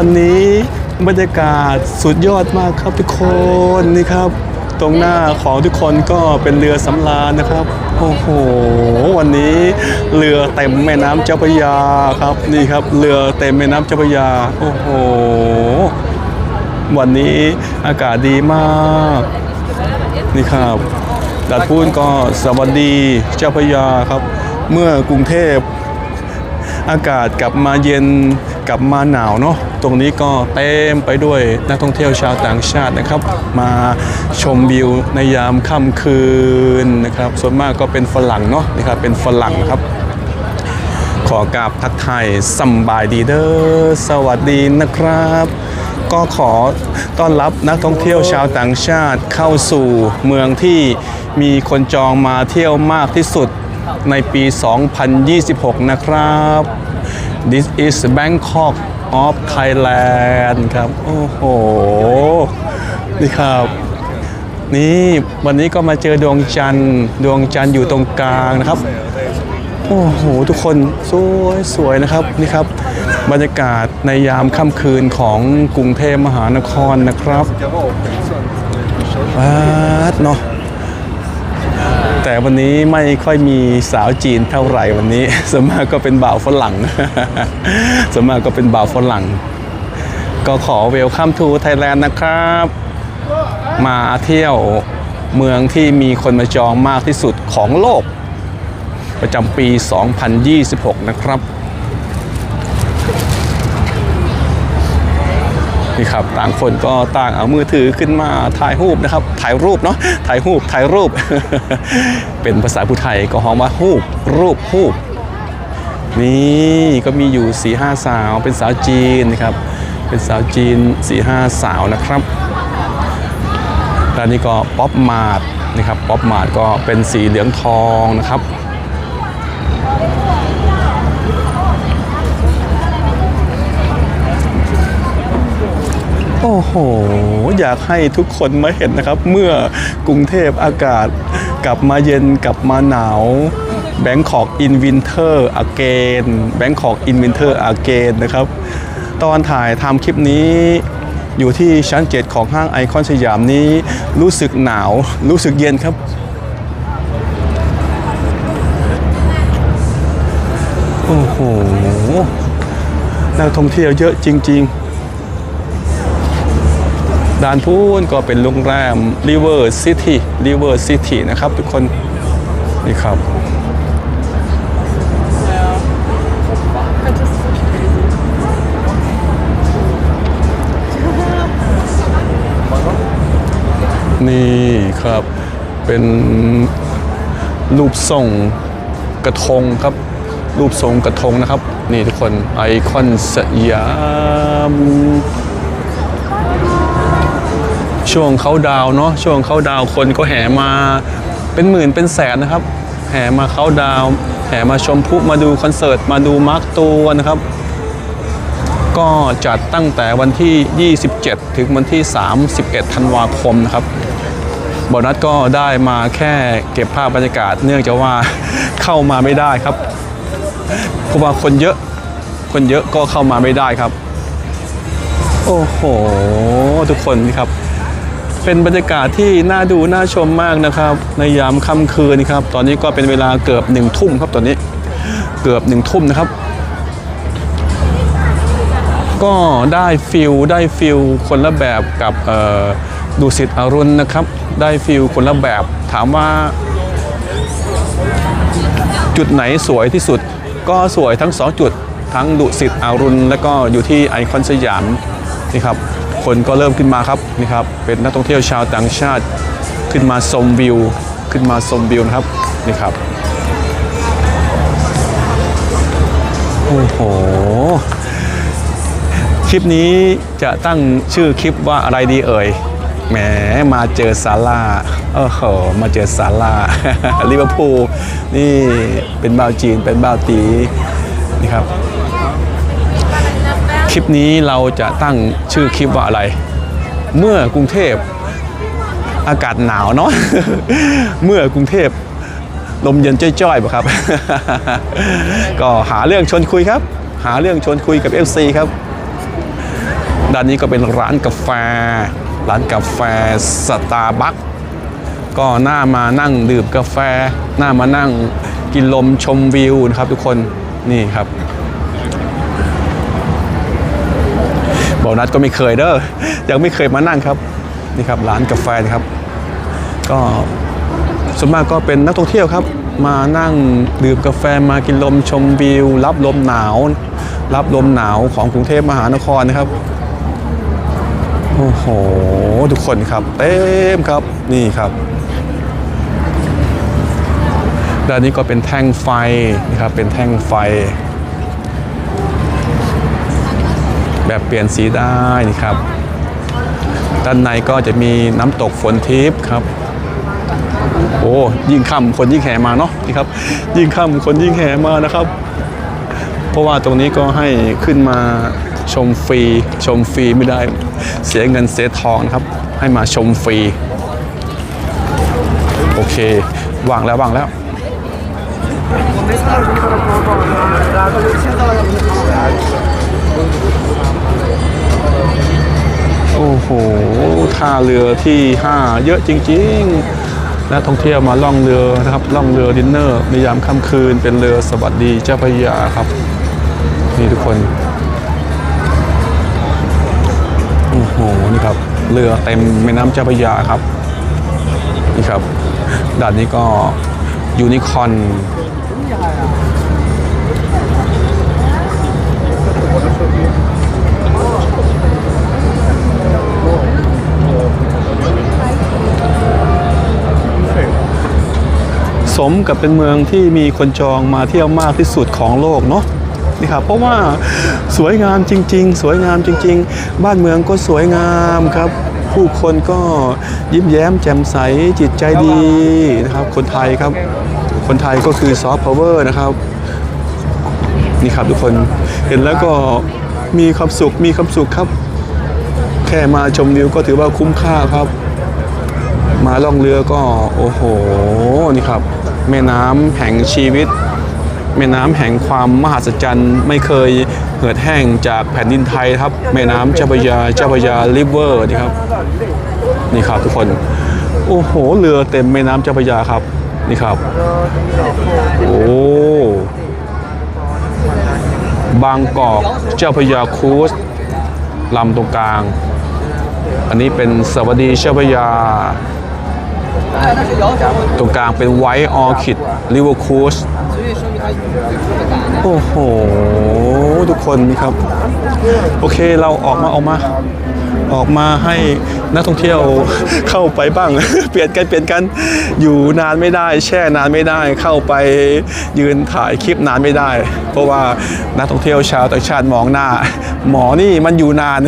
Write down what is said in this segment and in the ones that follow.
วันนี้บรรยากาศสุดยอดมากครับทุกคนนี่ครับ ตรงหน้าของทุกคนก็เป็นเรือสำราญนะครับโอ้โหวันนี้เรือเต็มแม่น้ำเจ้าพระยาครับนี่ครับเรือเต็มแม่น้ำเจ้าพระยาโอ้โหวันนี้อากาศดีมากนี่ครับดัดพูนก็สวัสดีเจ้าพระยาครับ เมื่อกรุงเทพอากาศกลับมาเย็น กลับมาหนาวเนาะตรงนี้ก็เต็มไปด้วยนักท่องเที่ยวชาวต่างชาตินะครับ มาชมวิวในยามค่ำคืนนะครับ ส่วนมากก็เป็นฝรั่งเนาะนะครับเป็นฝรั่งครับ ขอกราบทักทายสำบายดีเด้อสวัสดีนะครับ ก็ขอต้อนรับนักท่องเที่ยวชาวต่างชาติเข้าสู่เมืองที่มีคนจองมาเที่ยวมากที่สุดในปี 2026 นะครับ This is Bangkok of Thailand ครับ โอ้โห นี่ครับ นี่วันนี้ก็มาเจอดวงจันทร์ ดวงจันทร์อยู่ตรงกลางนะครับ โอ้โห ทุกคนสวยสวยนะครับ นี่ครับ บรรยากาศในยามค่ำคืนของกรุงเทพมหานครนะครับว้าดเนาะ แต่วันนี้ไม่ค่อยมีสาวจีนเท่าไหร่วันนี้สมากก็เป็นบ่าวฝรั่งสมากก็เป็นบ่าวฝรั่ง ก็ขอเวลคัมทูไทยแลนด์นะครับ มาเที่ยวเมืองที่มีคนมาจองมากที่สุดของโลก ประจำปี 2026 นะครับ นี่ครับต่างคนก็ต่างเอามือถือขึ้นมาถ่ายรูปนะครับ ถ่ายรูปเนาะถ่ายรูปถ่ายรูป เป็นภาษาผู้ไทยก็ฮ้องว่ารูปรูปรูปนี่ก็มีอยู่4ีห้าสาวเป็นสาวจีนนะครับ เป็นสาวจีน4ีห้าสาวนะครับแล้วนี่ก็ป๊อปมาดนะครับป๊อปมาดก็เป็นสีเหลืองทองนะครับ โอ้โห อยากให้ทุกคนมาเห็นนะครับ เมื่อกรุงเทพอากาศกลับมาเย็นกลับมาหนาวแบงคอกอินวินเทอร์อเกนแบงคอกอินวินเทอร์อเกนนะครับ ตอนถ่ายทำคลิปนี้อยู่ที่ชั้น7ของห้างไอคอนสยามนี้ รู้สึกหนาว รู้สึกเย็นครับ โอ้โหนักท่องเที่ยวเยอะจริง ๆ ด่านพูนก็เป็นโรงแรม River City River City นะครับทุกคนนี่ครับนี่ครับเป็นรูปทรงกระทงครับ รูปทรงกระทงนะครับ นี่ทุกคนไอคอนสยาม ช่วงเขาดาวเนาะช่วงเขาดาวคนก็แห่มาเป็นหมื่นเป็นแสนนะครับ แห่มาเขาดาวแห่มาชมพุมาดูคอนเสิร์ตมาดูมาร์คตัวนะครับ ก็จัดตั้งแต่วันที่ 27 ถึงวันที่ 31 ธันวาคมนะครับบอนัสก็ได้มาแค่เก็บภาพบรรยากาศ เนื่องจากว่าเข้ามาไม่ได้ครับเพราะว่าคนเยอะคนเยอะก็เข้ามาไม่ได้ครับ โอ้โห ทุกคนนี่ครับ เป็นบรรยากาศที่น่าดูน่าชมมากนะครับ ในยามค่ำคืนครับ ตอนนี้ก็เป็นเวลาเกือบหนึ่งทุ่มครับตอนนี้เกือบหนึ่งทุ่มนะครับ ก็ได้ฟิลได้ฟิลคนละแบบกับดูสิตอรุณนะครับ ได้ฟิลคนละแบบถามว่า จุดไหนสวยที่สุด ก็สวยทั้ง2จุดทั้งดุสิตอารุณ และก็อยู่ที่ไอคอนสยามนี่ครับ คนก็เริ่มขึ้นมาครับนี่ครับเป็นนักท่องเที่ยวชาวต่างชาติขึ้นมาชมวิว ขึ้นมาชมวิวนะครับนี่ครับโอ้โหคลิปนี้จะตั้งชื่อคลิปว่าอะไรดีเอ่ยแหมมาเจอซาร่าโอ้โหมาเจอซาร่าลิเวอร์พูลนี่เป็นบ่าวจีนเป็นบ่าวตีนี่ครับ ลิปนี้เราจะตั้งชื่อคลิปว่าอะไร เมื่อกรุงเทพอากาศหนาวเนาะเมื่อกรุงเทพลมเย็นจ้อยๆป่ะครับ ก็หาเรื่องชวนคุยครับ หาเรื่องชวนคุยกับ FC ครับด้านนี้ก็เป็นร้านกาแฟ ร้านกาแฟสตาร์บัคก็หน่ามานั่งดื่มกาแฟ หน่ามานั่งกินลมชมวิวนะครับทุกคนนี่ครับ บอกนัดก็ไม่เคยเด้อยังไม่เคยมานั่งครับนี่ครับร้านกาแฟนะครับ ก็ส่วนมากก็เป็นนักท่องเที่ยวครับ มานั่งดื่มกาแฟมากินลมชมวิว รับลมหนาว รับลมหนาวของกรุงเทพมหานครนะครับโอ้โหทุกคนครับ เต็มครับนี่ครับด้านนี้ก็เป็นแท่งไฟนะครับเป็นแท่งไฟ แบบเปลี่ยนสีได้นี่ครับ ด้านในก็จะมีน้ำตกฝนทิพย์ครับ โอ้ยิ่งค่ำคนยิ่งแห่มาเนาะนี่ครับ ยิ่งค่ำคนยิ่งแห่มานะครับ เพราะว่าตรงนี้ก็ให้ขึ้นมาชมฟรี ชมฟรีไม่ได้เสียเงินเสียทองนะครับ ให้มาชมฟรี โอเควางแล้ววางแล้ว โอ้โหท่าเรือที่ 5 เยอะจริงๆนักท่องเที่ยวมาล่องเรือนะครับล่องเรือดินเนอร์ในยามค่ำคืนเป็นเรือสวัสดีเจ้าพระยาครับนี่ทุกคนโอ้โหนี่ครับเรือเต็มแม่น้ำเจ้าพระยาครับนี่ครับด่านนี้ก็ยูนิคอน มกับเป็นเมืองที่มีคนจองมาเที่ยวมากที่สุดของโลกเนาะนี่ครับเพราะว่าสวยงามจริง ๆ สวยงามจริง ๆ บ้านเมืองก็สวยงามครับ ผู้คนก็ยิ้มแย้มแจ่มใสจิตใจดีนะครับ คนไทยครับ คนไทยก็คือซอฟต์พาวเวอร์นะครับนี่ครับทุกคนเห็นแล้วก็มีความสุขมีความสุขครับ แค่มาชมวิวก็ถือว่าคุ้มค่าครับ มาล่องเรือก็โอ้โหนี่ครับ แม่น้ำแห่งชีวิต แม่น้ำแห่งความมหัศจรรย์ไม่เคยเหือดแห้งจากแผ่นดินไทยครับ แม่น้ำเจ้าพระยาเจ้าพระยาริเวอร์นี่ครับนี่ครับทุกคนโอ้โหเรือเต็มแม่น้ำเจ้าพระยาครับนี่ครับโอ้บางกอกเจ้าพระยาครูซลำตรงกลาง อันนี้เป็นสวัสดีเจ้าพระยา ตรงกลางเป็นไวท์ออคิดริเวอร์คูสโอ้โห ทุกคนนี่ครับ โอเคเราออกมาออกมา ออกมาให้นักท่องเที่ยวเข้าไปบ้าง เปลี่ยนกันเปลี่ยนกันอยู่นานไม่ได้ แช่นานไม่ได้ เข้าไปยืนถ่ายคลิปนานไม่ได้ เพราะว่านักท่องเที่ยวชาวต่างชาติมองหน้า หมอนี่มันอยู่นาน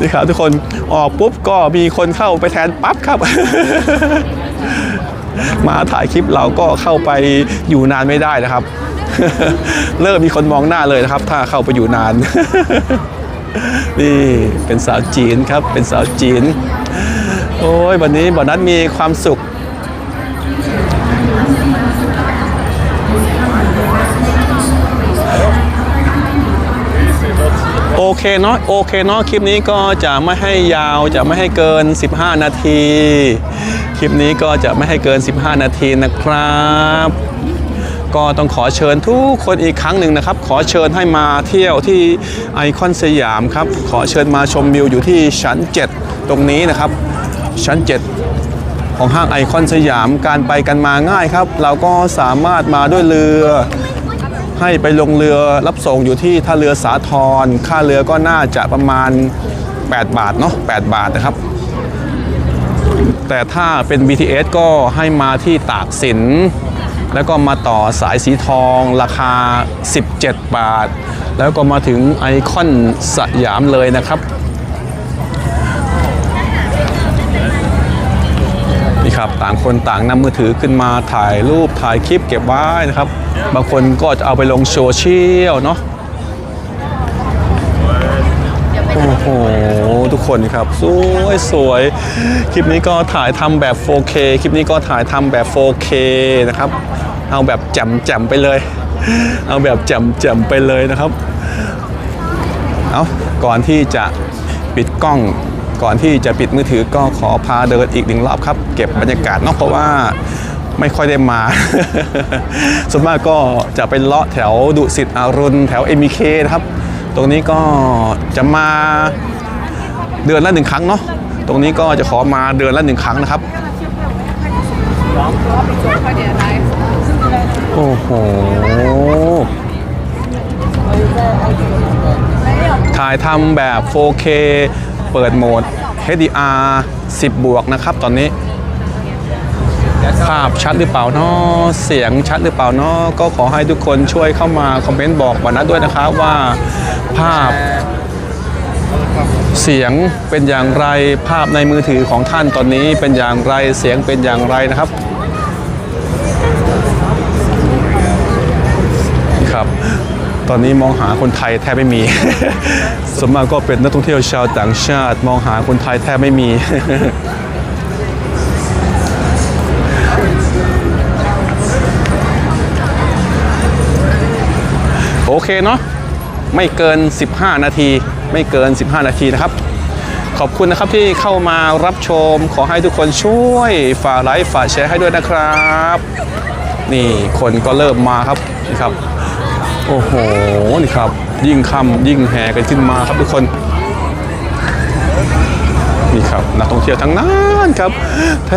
นี่ครับทุกคนออกปุ๊บก็มีคนเข้าไปแทนปั๊บครับมาถ่ายคลิปเราก็เข้าไปอยู่นานไม่ได้นะครับ เริ่มมีคนมองหน้าเลยนะครับ ถ้าเข้าไปอยู่นาน นี่เป็นสาวจีนครับ เป็นสาวจีน โอ้ยวันนี้บ่อนัทมีความสุข โอเคเนาะโอเคเนาะคลิปนี้ก็จะไม่ให้ยาวจะไม่ให้เกิน 15 นาที คลิปนี้ก็จะไม่ให้เกิน 15 นาทีนะครับ ก็ต้องขอเชิญทุกคนอีกครั้งหนึ่งนะครับ ขอเชิญให้มาเที่ยวที่ไอคอนสยามครับ ขอเชิญมาชมวิวอยู่ที่ชั้น 7 ตรงนี้นะครับ ชั้น 7 ของห้างไอคอนสยามการไปกันมาง่ายครับ เราก็สามารถมาด้วยเรือให้ไปลงเรือรับส่งอยู่ที่ท่าเรือสาทรค่าเรือก็น่าจะประมาณ 8 บาทเนาะ8บาทนะครับ แต่ถ้าเป็น BTS ก็ให้มาที่ตากสิน แล้วก็มาต่อสายสีทองราคา 17 บาท แล้วก็มาถึงไอคอนสยามเลยนะครับนี่ครับต่างคนต่างนำมือถือขึ้นมาถ่ายรูปถ่ายคลิปเก็บไว้นะครับ บางคนก็จะเอาไปลงโซเชียลเนาะโอ้โห ทุกคนครับ สวยสวยคลิปนี้ก็ถ่ายทำแบบ 4K คลิปนี้ก็ถ่ายทำแบบ 4K นะครับ เอาแบบจ่มๆไปเลย เอาแบบจ่มๆไปเลยนะครับ เอาก่อนที่จะปิดกล้องก่อนที่จะปิดมือถือก็ขอพาเดินอีกหนึ่งรอบครับ เก็บบรรยากาศเนอกเพราะว่าไม่ค่อยได้มา ส่วนมากก็จะไปเลาะแถวดุสิตอารุณ แถว m อ k นะครับ ตรงนี้ก็จะมา เดือนละหนึ่งครั้งเนาะตรงนี้ก็จะขอมาเดือนละหนึ่งครั้งนะครับโอ้โหถ่ายทำแบบ 4K เปิดโหมด HDR 10 บวกนะครับตอนนี้ ภาพชัดหรือเปล่าเนาะเสียงชัดหรือเปล่าเนาะก็ขอให้ทุกคนช่วยเข้ามาคอมเมนต์บอกวันนัด้วยนะครับว่าภาพ เสียงเป็นอย่างไรภาพในมือถือของท่านตอนนี้เป็นอย่างไรเสียงเป็นอย่างไรนะครับครับ ตอนนี้มองหาคนไทยแทบไม่มีส่วนมากก็เป็นนักท่องเที่ยวชาวต่างชาติ มองหาคนไทยแทบไม่มีโอเคเนาะไม่เกิน 15 นาที ไม่เกิน 15 นาทีนะครับ ขอบคุณนะครับที่เข้ามารับชมขอให้ทุกคนช่วยฝากไลค์ฝากแชร์ให้ด้วยนะครับ นี่คนก็เริ่มมาครับนี่ครับ โอ้โหนี่ครับ ยิ่งค่ำยิ่งแห่กันขึ้นมาครับทุกคนนี่ครับนักท่องเที่ยวทั้งนั้นครับ แท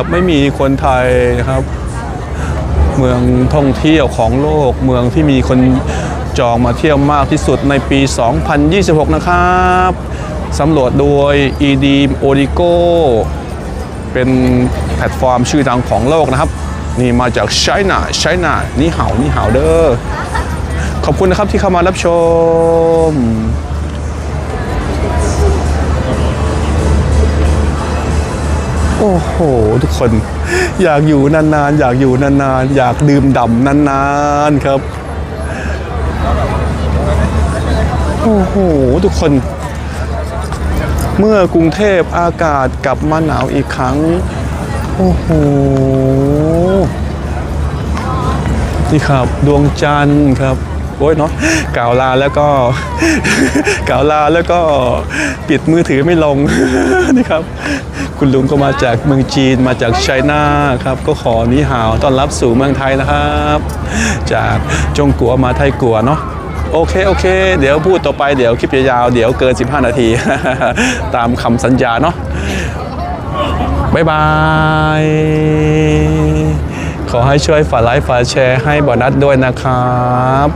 บไม่มีคนไทยนะครับ เมืองท่องเที่ยวของโลกเมืองที่มีคน จองมาเที่ยวมากที่สุดในปี 2026 นะครับสำรวจโดย ED o d i g o เป็นแพลตฟอร์มชื่อดังของโลกนะครับ นี่มาจากไชน่าไชน่านี่เห่านี่เห่าเด้อขอบคุณนะครับที่เข้ามารับชมโอ้โห ทุกคนอยากอยู่นานๆ อยากอยู่นานๆ อยากดื่มด่ำนานๆ ครับ โอ้โห ทุกคน เมื่อกรุงเทพอากาศกลับมาหนาวอีกครั้ง โอ้โห นี่ครับ ดวงจันทร์ครับ โอ้ยเนาะกล่าวลาแล้วก็ กล่าวลาแล้วก็ปิดมือถือไม่ลง นี่ครับ คุณลุงก็มาจากเมืองจีนมาจากไชน่าครับ ก็ขอนิหาวต้อนรับสู่เมืองไทยนะครับ จากจงกัวมาไทยกัวเนาะ โอเคโอเค เดี๋ยวพูดต่อไปเดี๋ยวคลิปยาวๆเดี๋ยวเกิน 15 นาที ตามคำสัญญาเนาะบ๊ายบาย ขอให้ช่วยฝากไลค์ฝากแชร์ให้บอนัสด้วยนะครับ